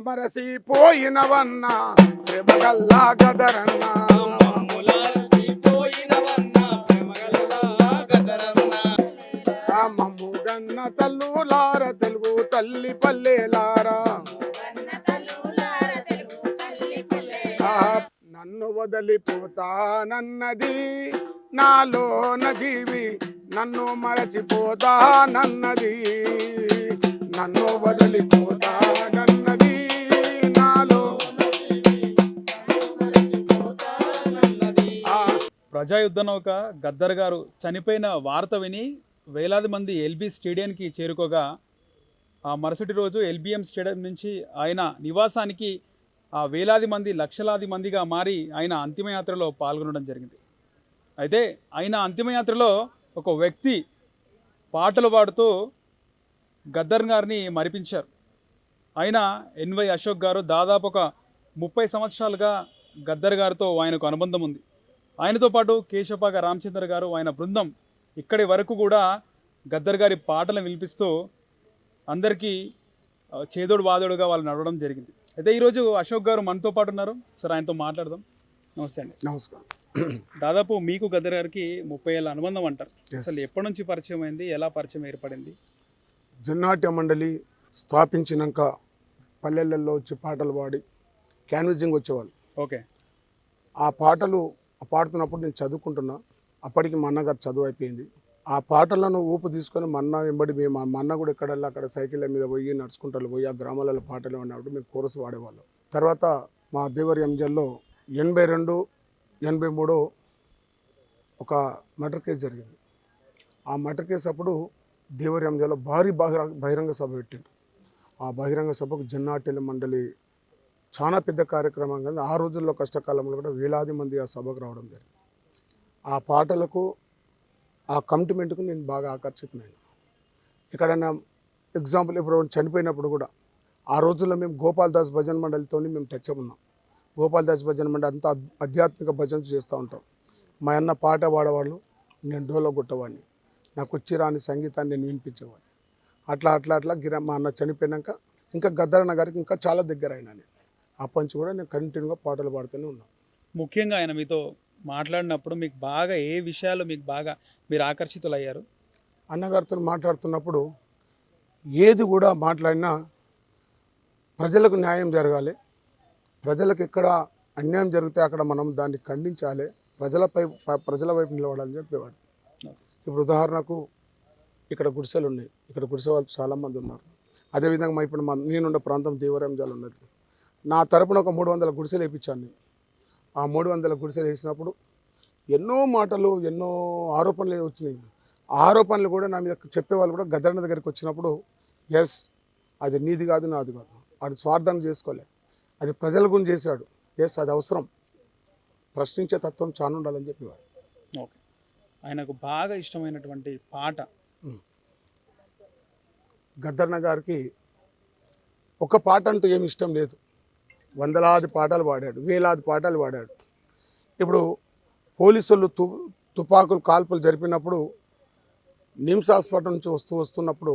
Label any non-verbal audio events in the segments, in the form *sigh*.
మరసిపోయినవన్న ప్రేమగల్లా గదరన్న. ఆ గన్న తల్లులార తెలుగు తల్లి పల్లెలారా. ఆ నన్ను వదిలిపోతానన్నది నాలోన జీవి నన్ను మరచిపోతానన్నది నన్ను వదిలిపోతానన్నది ప్రజాయుద్ధ నౌక గద్దర్ గారు చనిపోయిన వార్త విని వేలాది మంది ఎల్బీ స్టేడియంకి చేరుకోగా ఆ మరుసటి రోజు ఎల్బిఎం స్టేడియం నుంచి ఆయన నివాసానికి ఆ వేలాది మంది లక్షలాది మందిగా మారి ఆయన అంతిమయాత్రలో పాల్గొనడం జరిగింది. అయితే ఆయన అంతిమయాత్రలో ఒక వ్యక్తి పాటలు పాడుతూ గద్దర్ గారిని మరిపించారు. ఆయన ఎన్వై అశోక్ గారు దాదాపు ఒక ముప్పై సంవత్సరాలుగా గద్దర్ గారితో ఆయనకు అనుబంధం ఉంది. ఆయనతో పాటు కేశపాక రామచంద్ర గారు ఆయన బృందం ఇక్కడి వరకు కూడా గద్దర్ గారి పాటలు వినిపిస్తూ అందరికీ చేదోడు వాదోడుగా వాళ్ళు నడవడం జరిగింది. అయితే ఈరోజు అశోక్ గారు మనతో పాటు ఉన్నారు. సరే ఆయనతో మాట్లాడదాం. నమస్తే అండి. నమస్కారం. దాదాపు మీకు గద్దర్ గారికి ముప్పై ఏళ్ళ అనుబంధం అంటారు. అసలు ఎప్పటి నుంచి పరిచయం అయింది? ఎలా పరిచయం ఏర్పడింది? జన్నాట్య మండలి స్థాపించినాక పల్లెలలో వచ్చి పాటలు పాడి క్యాన్వసింగ్ వచ్చేవాళ్ళు. ఓకే. ఆ పాటలు పాడుతున్నప్పుడు నేను చదువుకుంటున్నా. అప్పటికి మా అన్నగారు చదువు అయిపోయింది. ఆ పాటలను ఊపు తీసుకొని మా అన్న వెంబడి మేము మా అన్న కూడా ఎక్కడ అక్కడ సైకిళ్ళ మీద పోయి నడుచుకుంటారు పోయి ఆ గ్రామాలలో పాటలు అన్నప్పుడు మేము కోరస్ వాడేవాళ్ళం. తర్వాత మా దేవరి ఎంజల్లో ఎనభై రెండు ఎనభై మూడు ఒక మర్డర్ కేసు జరిగింది. ఆ మర్డర్ కేసు అప్పుడు దేవరి ఎంజల్లో భారీ బహిరంగ బహిరంగ సభ పెట్టిండు ఆ బహిరంగ సభకు జన్నాటెల మండలి చాలా పెద్ద కార్యక్రమం కానీ ఆ రోజుల్లో కష్టకాలంలో కూడా వేలాది మంది ఆ సభకు రావడం జరిగింది. ఆ పాటలకు ఆ కమిట్మెంట్కు నేను బాగా ఆకర్షితమైన ఎక్కడైనా ఎగ్జాంపుల్ ఇప్పుడు చనిపోయినప్పుడు కూడా ఆ రోజుల్లో మేము గోపాల్ దాస్ భజన్ మండలితో మేము టచ్ ఉన్నాం. గోపాల్ దాస్ భజన్ మండలి అంతా ఆధ్యాత్మిక భజన చేస్తూ ఉంటాం. మా అన్న పాట పాడేవాళ్ళు నేను డోలో కొట్టేవాడిని. నాకు వచ్చి రాని సంగీతాన్ని నేను వినిపించేవాడిని. అట్లా అట్లా అట్లా గిరా మా అన్న చనిపోయినాక ఇంకా గద్దరన్న గారికి ఇంకా చాలా దగ్గర అయినా నేను. అప్పటి నుంచి కూడా నేను కంటిన్యూగా పాటలు పాడుతూనే ఉన్నాను. ముఖ్యంగా ఆయన మీతో మాట్లాడినప్పుడు మీకు బాగా ఏ విషయాలు మీకు బాగా మీరు ఆకర్షితులయ్యారు? అన్నగారితో మాట్లాడుతున్నప్పుడు ఏది కూడా మాట్లాడినా ప్రజలకు న్యాయం జరగాలి. ప్రజలకు ఎక్కడ అన్యాయం జరిగితే అక్కడ మనం దాన్ని ఖండించాలి. ప్రజలపై ప్రజల వైపు నిలబడాలని చెప్పేవాడు. ఇప్పుడు ఉదాహరణకు ఇక్కడ గుడిసెలు ఉన్నాయి. ఇక్కడ గుడిసె వాళ్ళు చాలామంది ఉన్నారు. అదేవిధంగా మా ఇప్పుడు మా నేనున్న ప్రాంతం దేవరంజాలు ఉన్నది. నా తరపున ఒక మూడు వందల గుడిసెలు వేయించాను నేను. ఆ మూడు వందల గుడిసెలు వేసినప్పుడు ఎన్నో మాటలు ఎన్నో ఆరోపణలు వచ్చినాయి. ఆరోపణలు కూడా నా మీద చెప్పేవాళ్ళు కూడా గద్దరన్న దగ్గరికి వచ్చినప్పుడు ఎస్ అది నీది కాదు నాది కాదు. వాడు స్వార్థం చేసుకోలే. అది ప్రజల గురించి చేశాడు. ఎస్ అది అవసరం. ప్రశ్నించే తత్వం చాలా ఉండాలని చెప్పేవాడు. ఓకే. ఆయనకు బాగా ఇష్టమైనటువంటి పాట. గద్దరన్న గారికి ఒక పాట అంటూ ఏమి ఇష్టం లేదు. వందలాది పాటలు పాడాడు వేలాది పాటలు పాడాడు. ఇప్పుడు పోలీసులు తు తుపాకులు కాల్పులు జరిపినప్పుడు నిమ్స్ హాస్పిటల్ నుంచి వస్తూ వస్తున్నప్పుడు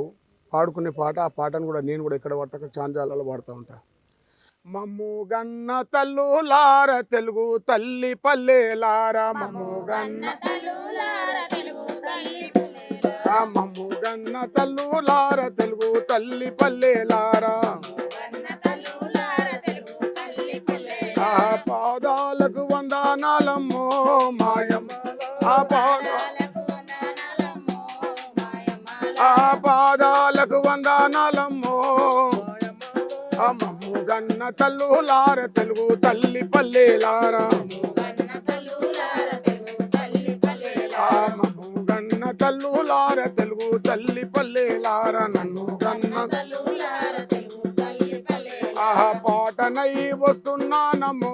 పాడుకునే పాట ఆ పాటను కూడా నేను కూడా ఇక్కడ పడతా చాంజాలలో పాడుతూ ఉంటా. మమ్ము గన్న తల్లులార తెలుగు తల్లి పల్లెలార మమ్ము గన్న మమ్ము గన్న తల్లులార తెలుగు తల్లి పల్లెలారా పాదాలకు వందనాలమ్మో మాయమ్మ. ఆ పాద ఆ పాదాలకు వందనాలమ్మో అమ్మము మమ్ము గన్న తల్లులార తెలుగు తల్లి పల్లెలారా ఆ మమ్ము గన్న తల్లులార తెలుగు తల్లి పల్లెలార నన్ను గన్న పాడనై వస్తున్నానమ్మో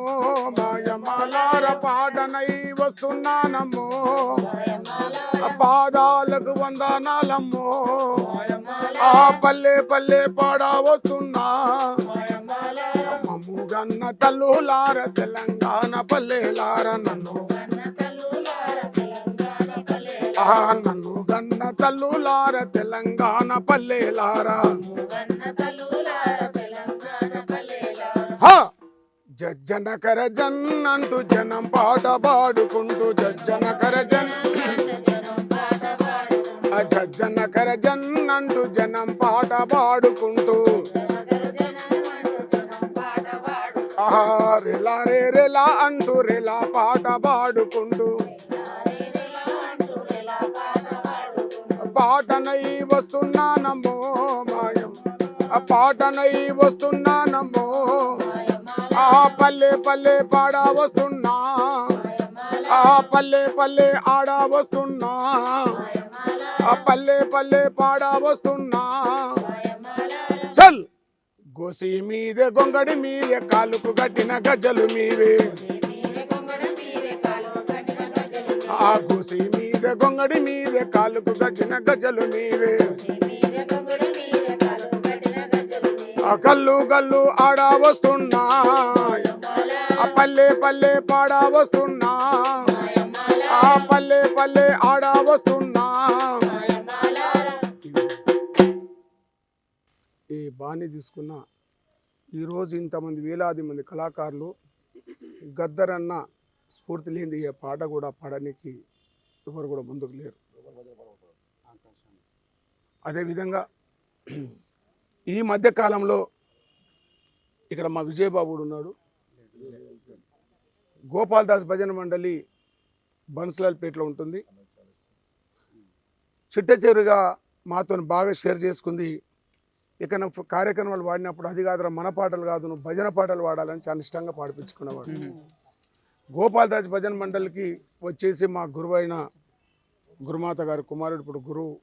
మాయమాలార పాడనై వస్తున్నానమ్మో. పాదాలకు వందనాలమ్మో ఆ పల్లె పల్లె పాడా వస్తున్నా. మమ్ము గన్న తల్లులార తెలంగాణ పల్లెలార నన్ను. నన్ను గన్న తల్లులార తెలంగాణ పల్లెలారా. జజ్జనకర జన్ అంటూ జనం పాట పాడుకుంటూ జజ్జనకర జన్. ఆ జజ్జనకర జన్ అంటూ జనం పాట పాడుకుంటూ. ఆహా రెలా రే రెలా అంటూ రెలా పాట పాడుకుంటూ. పాటనై వస్తున్నానమ్మో మాయం. పాటనై వస్తున్నానమ్మో ఆ పల్లె పల్లె పాడ వస్తున్నా. ఆ పల్లె పల్లె ఆడ వస్తున్నా. ఆ పల్లె పల్లె పాడ వస్తున్నా. చల్! గోసి మీదే గొంగడి మీదే కాలుకు కట్టిన గజ్జలు మీవే. ఆ గోసి మీద గొంగడి మీదే కాలుకు కట్టిన గజ్జలు మీవే. ఆ కల్లు గల్లు ఆడ వస్తున్నా. ఆ పల్లె పల్లె పాడ వస్తున్నా. ఆ పల్లె పల్లె ఆడ వస్తున్నా. ఈ బాణి తీసుకున్న ఈరోజు ఇంతమంది వేలాది మంది కళాకారులు గద్దరన్న స్ఫూర్తి లేని ఏ పాట కూడా పాడడానికి ఎవరు కూడా ముందుకు లేరు. అదేవిధంగా ఈ మధ్య కాలంలో ఇక్కడ మా విజయబాబుడు ఉన్నాడు. గోపాల్దాస్ భజన మండలి బన్స్లాల్పేటలో ఉంటుంది. చిట్ట చివరిగా మాతో బాగా షేర్ చేసుకుంది. ఇక్కడ కార్యక్రమాలు వాడినప్పుడు అది కాదురా మన పాటలు కాదు నువ్వు భజన పాటలు వాడాలని చాలా ఇష్టంగా పాడిపించుకునేవాడు. గోపాల్దాస్ భజన మండలికి వచ్చేసి మా గురువైన గురుమాత గారు కుమారుడు ఇప్పుడు గురువు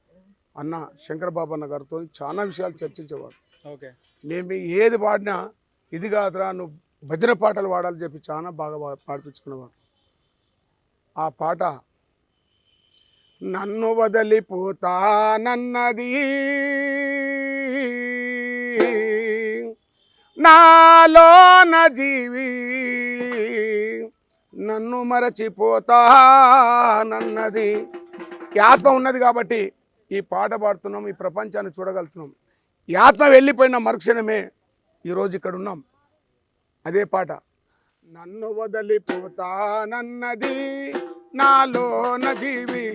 అన్న శంకర్ బాబు అన్న గారితో చాలా విషయాలు చర్చించేవాడు. ఓకే. మేము ఏది పాడినా ఇది కాదురా నువ్వు భజన పాటలు వాడాలని చెప్పి చాలా బాగా పా- పాడిపించుకునేవాడు. ఆ పాట నన్ను వదిలిపోతానన్నది నాలోన జీవి. నన్ను మరచిపోతానన్నది ఆత్మ ఉన్నది కాబట్టి ఈ పాట పాడుతున్నాం ఈ ప్రపంచాన్ని చూడగలుగుతున్నాం. ఈ ఆత్మ వెళ్ళిపోయిన మరుక్షణమే ఈరోజు ఇక్కడ ఉన్నాం. అదే పాట. నన్ను వదిలిపోతానన్నది నాలోన జీవి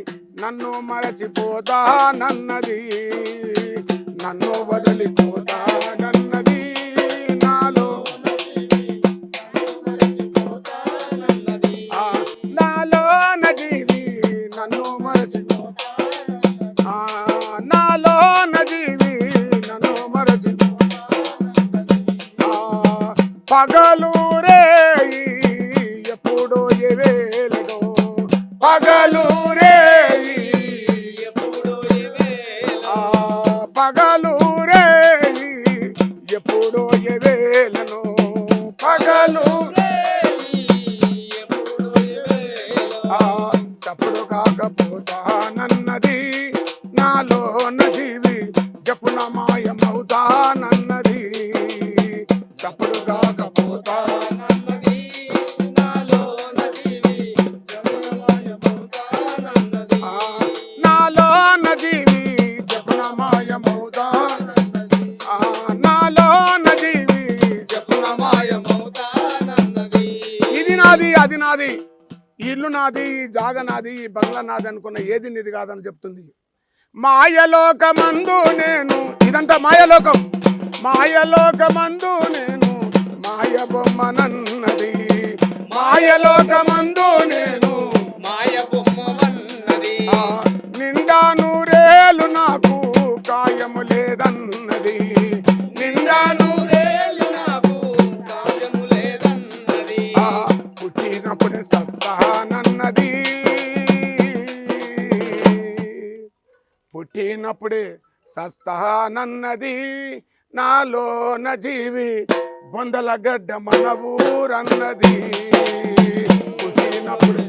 నన్ను మరచిపోతానన్నది నన్ను వదిలిపోతా పగలు రే ఎప్పుడు ఎవేలడో పగలు రే ఆ, పగలు రే ఎప్పుడు ఎవేలను పగలు ఆ, సప్పుడు కాకపోతానన్నది నాలోన జీవి జపున మాయమవుతానన్నది. కాకపోతానన్నది జీవి జపున ఇది నాది అది నాది. ఇల్లు నాది జాగ నాది బంగ్లా నాది అనుకున్న ఏది నీది కాదని చెప్తుంది. మాయలోకమందు నేను ఇదంతా మాయలోకం. మాయలోకమందు నేను మాయ బొమ్మనన్నది మాయలోకమందు నేను మాయ బొమ్మవన్నది ఆ, నిండా నూరేలు నాకు కాయము లేదన్నది. నిండా నూరే రేలు నాకు కార్యము లేదన్నది. పుట్టినప్పుడే సస్తానన్నది. పుట్టినప్పుడే సస్తానన్నది. నాలోన జీవి బొందల గడ్డ మన ఊరన్నది. పుట్టినప్పుడు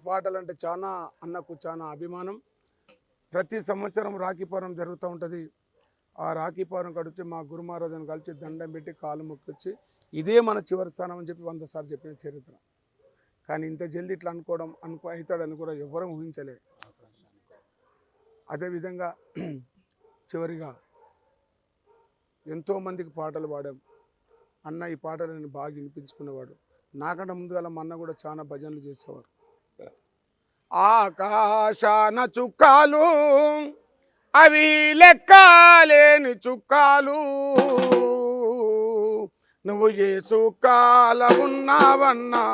పాటలు అంటే చాలా అన్నకు చాలా అభిమానం. ప్రతి సంవత్సరం రాఖీపురం జరుగుతూ ఉంటుంది. ఆ రాఖీపురం కడిచి మా గురు మహారాజును కలిసి దండం పెట్టి కాలు మొక్కొచ్చి ఇదే మన చివరి స్థానం అని చెప్పి వంద సార్లు చెప్పిన చరిత్ర. కానీ ఇంత జల్ది ఇట్లా అనుకోవడం అనుకో అవుతాడని కూడా ఎవరూ ఊహించలే. అదేవిధంగా *clears throat* చివరిగా ఎంతోమందికి పాటలు పాడాం. అన్న ఈ పాటలు నేను బాగా వినిపించుకునేవాడు. నాకంటే ముందుగా మా అన్న కూడా చాలా భజనలు చేసేవారు. ఆకాశాన చుక్కాలు అవి లెక్కలేని చుక్కాలు. నువ్వు ఏ చుక్కాల ఉన్నావన్నా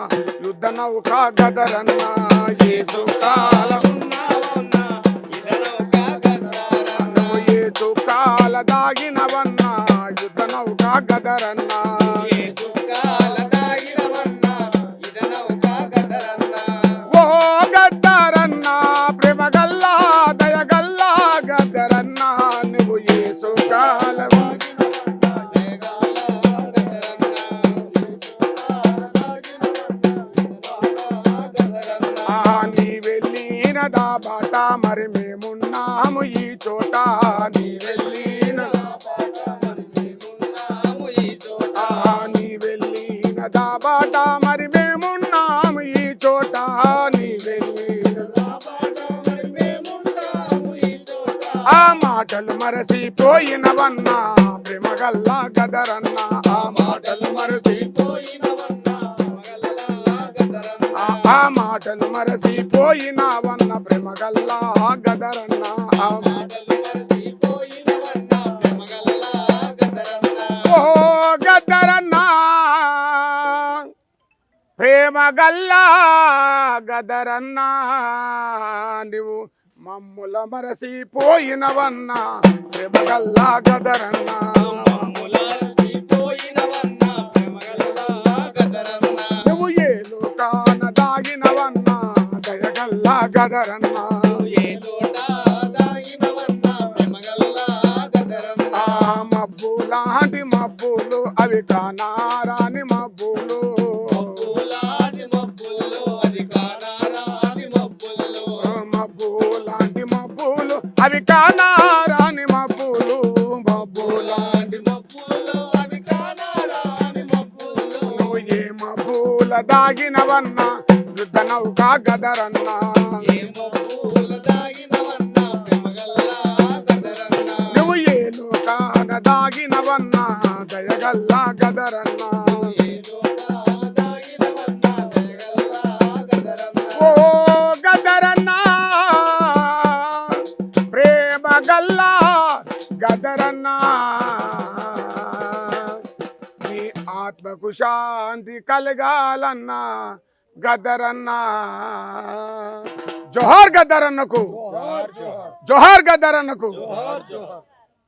యుద్ధ నౌక గదరన్నా దా బాట మరి మేమున్నాము ఈ చోట. నీ వెళ్ళిన నీ వెళ్ళిన దాబాట మరి మేమున్నాము ఈ చోట. నీ వెళ్ళిన ఆ మాటలు మరసిపోయినవన్నా ప్రేమగల్లా గదరన్నా. ఆ మాటలు మరసి ఆ- మాటలు మరసిపోయినవన్న ప్రేమగల్లా గదరన్నా. ఆ ఓ ప్రేమ గల్లా గదరన్నా. నువ్వు మమ్ముల మరసిపోయినవన్నా ప్రేమ గల్లా గదరన్నా. నువ్వు గదరన్నా. మబ్బు లాంటి మబ్బులు అవి కానారాని మబ్బులు. మబ్బు లాంటి మబ్బులు. అవి కానారాని మబ్బులు. మబ్బు లాంటి నువ్వు ఏ మబ్బుల దాగినవన్నా ఆత్మకు శాంతి కలగాలన్నా గదరన్నా. జోహార్ గద్దరన్నకు జోహార్ గద్దరన్నకు